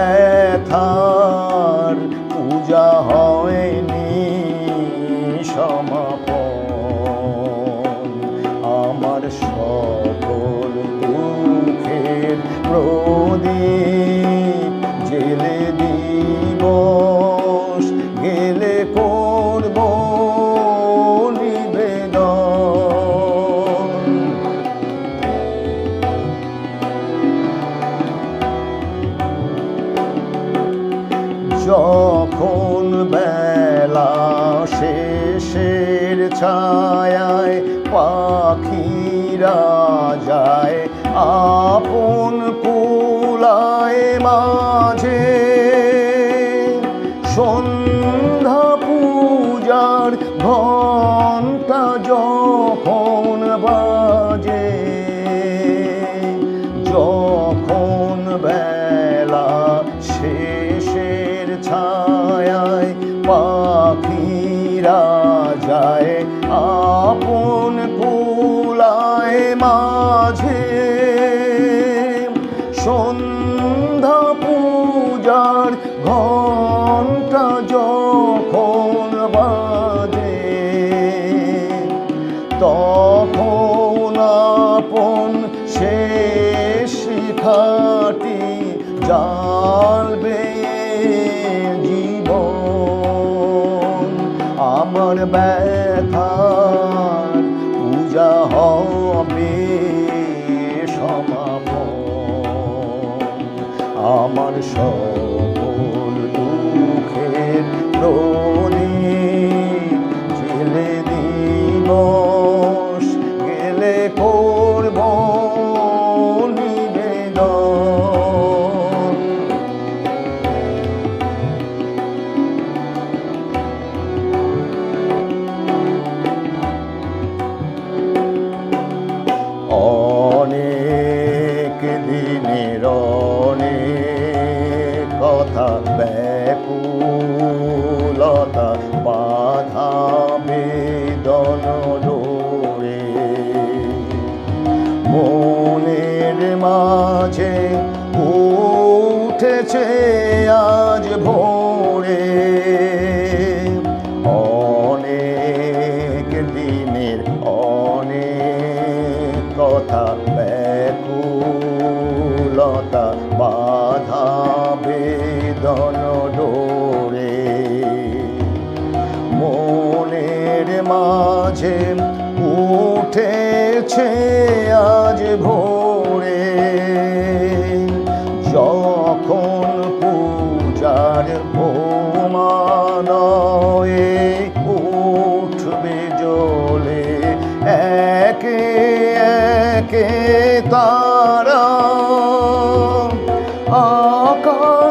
ব্যথার পূজা হয়নি সমাপন যখন বেলা শেষের ছায়ায় পাখিরা যায় আপন পাখিরা যায়, আপন কুলায় মাঝে। সন্ধ্যা পূজার ঘণ্টা যখন বাজে, তখন আপন শেষ শিখাটি জালবে। আমার পূজা হবে সমাপন। আমার সকল ভোরে অনেক দিনের অনেক কথা ব্যাকুলতা বাধা বেদন ডোরে। মনের মাঝে উঠেছে আজ ভোরে।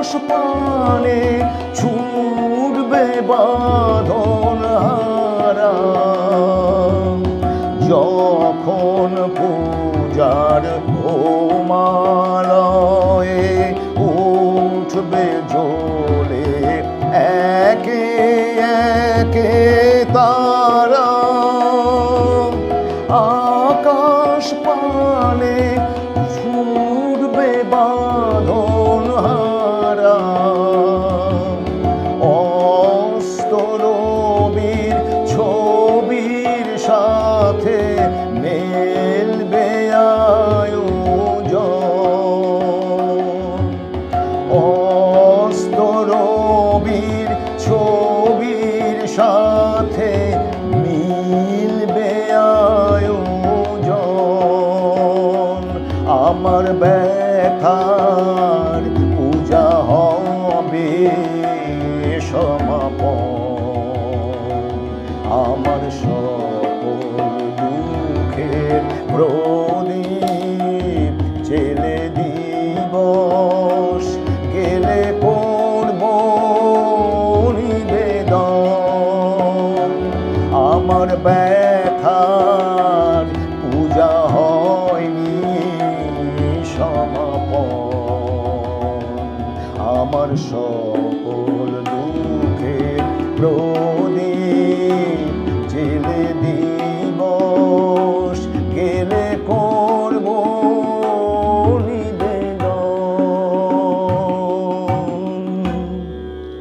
আকাশ পানে ছুটবে বাঁধন হারা। যখন পূজার হোমালয়ে আমার ব্যথার পূজা হবে সমাপ আমার সকল দুঃখের প্রদীপ আমার সকল দুঃখের প্রদীপ জেলে দিই